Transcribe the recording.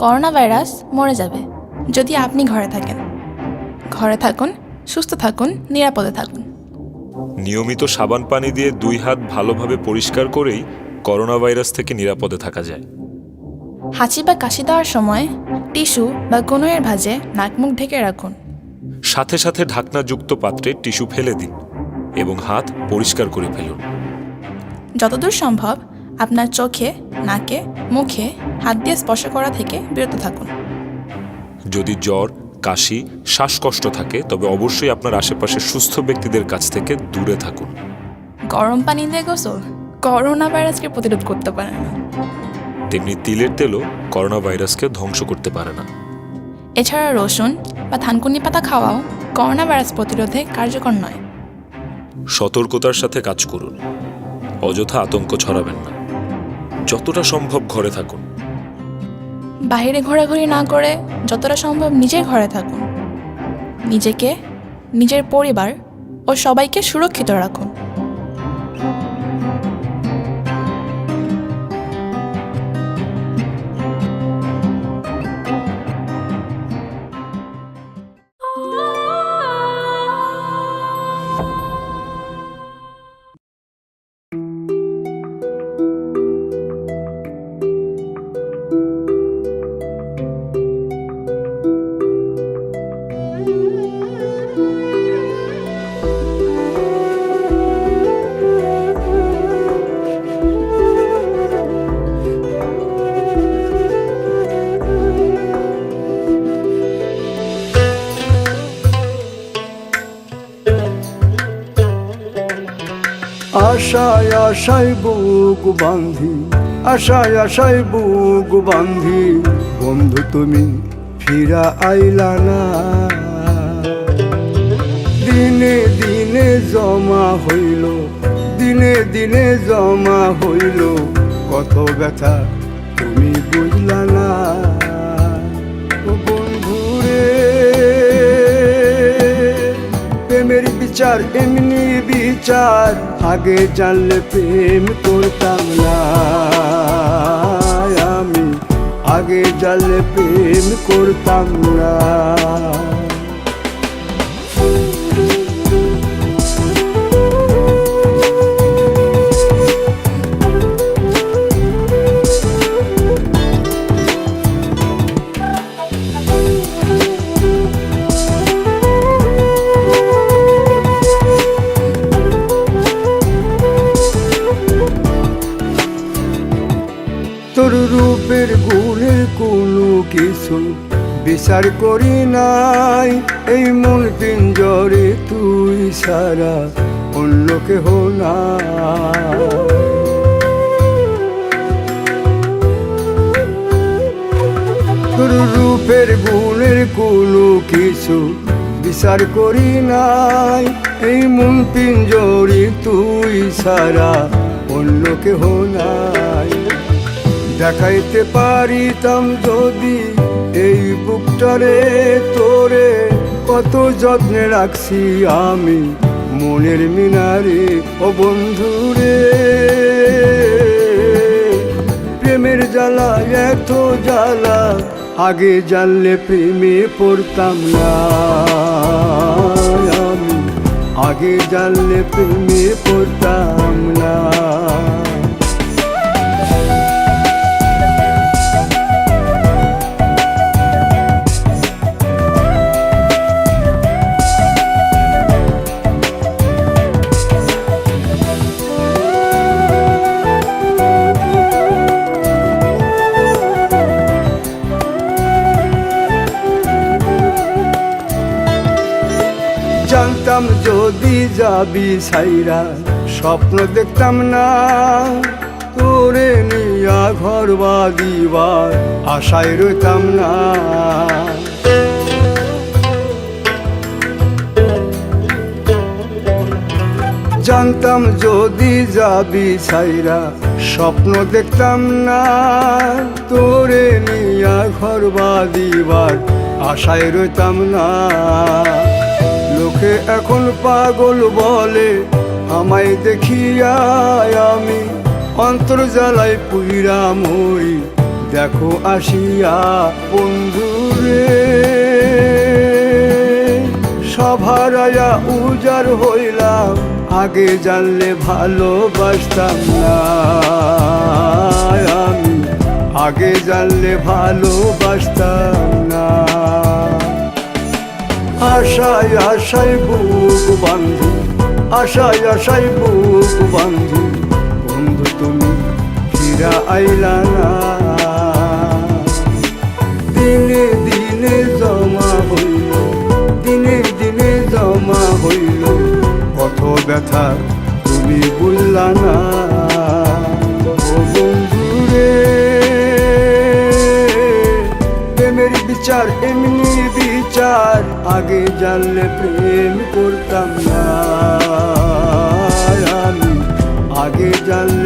Corona virus মরে যাবে যদি আপনি ঘরে থাকেন। ঘরে থাকুন সুস্থ থাকুন নিরাপদে থাকুন। নিয়মিত সাবান পানি দিয়ে দুই হাত ভালোভাবে পরিষ্কার করেই করোনা ভাইরাস থেকে নিরাপদে থাকা যায়। হাঁচি বা কাশি দেওয়ার সময় টিস্যু বা কোনো এর ভাঁজে নাক মুখ ঢেকে রাখুন। সাথে সাথে ঢাকনাযুক্ত পাত্রে টিস্যু ফেলে দিন এবং হাত পরিষ্কার করে ফেলুন। যতদূর সম্ভব আপনার চোখে নাকে মুখে হাত দিয়ে স্পর্শ করা থেকে বিরত থাকুন। যদি জ্বর কাশি শ্বাসকষ্ট থাকে তবে অবশ্যই আপনার আশেপাশের সুস্থ ব্যক্তিদের কাছ থেকে দূরে থাকুন। গরম পানি দিয়ে গোসল। করোনা ভাইরাসকে প্রতিরোধ করতে পারে না। তেমনি তিলের তেলও করোনা ভাইরাসকে ধ্বংস করতে পারে না। এছাড়া রসুন বা থানকুনি পাতা খাওয়াও করোনা ভাইরাস প্রতিরোধে কার্যকর নয়। সতর্কতার সাথে কাজ করুন। অযথা আতঙ্ক ছড়াবেন না। যতটা সম্ভব ঘরে থাকুন। বাইরে ঘোরাঘুরি না করে যতটা সম্ভব নিজের ঘরে থাকুন। নিজেকে, নিজের পরিবার ও সবাইকে সুরক্ষিত রাখুন। আশায় আশায় বুক বান্ধি আশায় আশায় বুক বান্ধি বন্ধু তুমি ফিরা আইলা না। দিনে দিনে জমা হইল, দিনে দিনে জমা হইল, কত ব্যথা তুমি বুঝলা বিচার এমনি বিচার আগে জানলে প্রেম করতাম না। আমি আগে জানলে প্রেম করতাম না। রূপের গুণের কোনো কিছু বিচার করি নাই। এই মন পিঞ্জরে তুই সারা অন্য কেহ না রূপের গুণের কোনো কিছু বিচার করি নাই। এই মন পিঞ্জরি তুই সারা অন্য কেহ নাই। দেখাইতে পারিতাম যদি এই বুকটারে তোরে। কত যত্নে রাখছি আমি মনের মিনারে, ও বন্ধুরে। প্রেমের জ্বালা, এত জ্বালা, আগে জানলে প্রেমে পড়তাম না। আমি আগে জানলে প্রেমে পড়তাম না। জানতাম যদি যাবি সাইরা স্বপ্ন দেখতাম না। তোরে নিয়া ঘর বাদিবার আশায় রইতাম না। জানতাম, যদি যাবি সাইরা স্বপ্ন দেখতাম না। তোরে নিয়া ঘর বাদিবার আশায় রইতাম না। লোকে এখন পাগল বলে, আমায় দেখিয়া আমি অন্তর জ্বালাই পুইরা মরি দেখো আসিয়া বন্ধুরে, সভারায়া উজার হইলাম, আগে জানলে ভালোবাসতাম না। আমি আগে জানলে ভালোবাসতাম আশায় আশায় বুক বান্ধু আশায় আশায় বুক বান্ধু বন্ধু, তুমি ফিরা আইলা না। দিনে দিনে জমা হইল, দিনে দিনে জমা হইল। কত ব্যথা তুমি বললা না। বন্ধুরে প্রেমের বিচার এমনি বিচার আগে জানলে প্রেম করতাম না। আমি আগে জানলে